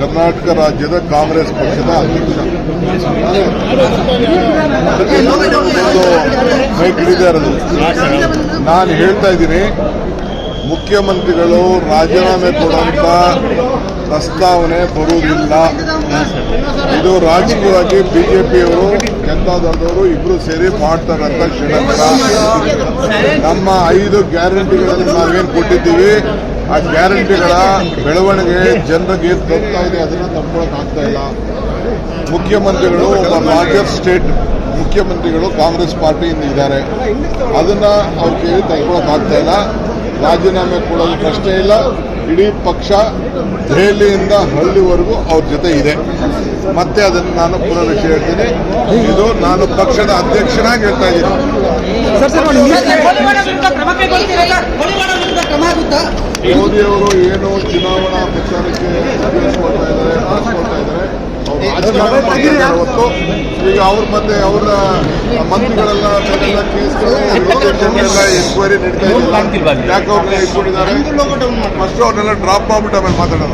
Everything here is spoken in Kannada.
ಕರ್ನಾಟಕ ರಾಜ್ಯದ ಕಾಂಗ್ರೆಸ್ ಪಕ್ಷದ ಅಧ್ಯಕ್ಷ. ನಾನು ಹೇಳ್ತಾ ಇದ್ದೀನಿ, ಮುಖ್ಯಮಂತ್ರಿಗಳು ರಾಜೀನಾಮೆ ಕೊಡುವಂತ ಪ್ರಸ್ತಾವನೆ ಬರುವುದಿಲ್ಲ. ಇದು ರಾಜಕೀಯವಾಗಿ ಬಿಜೆಪಿಯವರು ಜನತಾದಳದವರು ಇಬ್ರು ಸೇರಿ ಮಾಡ್ತಾರಂತ ಷಡ್ಯಂತ್ರ. ನಮ್ಮ ಐದು ಗ್ಯಾರಂಟಿಗಳನ್ನು ನಾವೇನು ಕೊಟ್ಟಿದ್ದೀವಿ ಆ ಗ್ಯಾರಂಟಿಗಳ ಬೆಳವಣಿಗೆ ಜನರಿಗೆ ತಲುಪ್ತಾ ಇದೆ ಅದನ್ನು ತಪ್ಪಿಕೊಳ್ಳೋಕ್ಕಾಗ್ತಾ ಆಗ್ತಾ ಇಲ್ಲ. ಮುಖ್ಯಮಂತ್ರಿಗಳು ಒಬ್ಬ ಲಾರ್ಜೆಸ್ಟ್ ಸ್ಟೇಟ್ ಮುಖ್ಯಮಂತ್ರಿಗಳು ಕಾಂಗ್ರೆಸ್ ಪಾರ್ಟಿಯಿಂದ ಇದ್ದಾರೆ. ಅದನ್ನು ಅವ್ರ ಕೇಳಿ ತಗೊಳ್ಳೋಕ್ಕಾಗ್ತಾ ಆಗ್ತಾ ಇಲ್ಲ. ರಾಜೀನಾಮೆ ಕೊಡೋದು ಕಷ್ಟ ಇಲ್ಲ. ಇಡೀ ಪಕ್ಷ ದೆಹಲಿಯಿಂದ ಹಳ್ಳಿವರೆಗೂ ಅವ್ರ ಜೊತೆ ಇದೆ. ಮತ್ತೆ ಅದನ್ನು ನಾನು ಪುನರುಚ್ಚ ಹೇಳ್ತೀನಿ. ಇದು ನಾನು ಪಕ್ಷದ ಅಧ್ಯಕ್ಷನಾಗಿ ಹೇಳ್ತಾ ಇದ್ದೀನಿ. ಆಗುತ್ತಾ ಮೋದಿಯವರು ಏನು ಚುನಾವಣಾ ಪ್ರಚಾರಕ್ಕೆ ಉಪಯೋಗಿಸ್ಕೊಳ್ತಾ ಇದ್ದಾರೆ ಇದ್ದಾರೆ ಅವ್ರು ಈಗ ಅವ್ರ ಮತ್ತೆ ಅವರ ಮಂತ್ರಿಗಳೆಲ್ಲ ಕೇಸ್ಗಳು ಎನ್ಕ್ವೈರಿ ನಡೀತಾ ಇದ್ದಾರೆ ಯಾಕೆ ಅವ್ರನ್ನ ಇಟ್ಕೊಂಡಿದ್ದಾರೆ ಫಸ್ಟ್ ಅವ್ರನ್ನೆಲ್ಲ ಡ್ರಾಪ್ ಮಾಡ್ಬಿಟ್ಟು ಆಮೇಲೆ ಮಾತಾಡೋಣ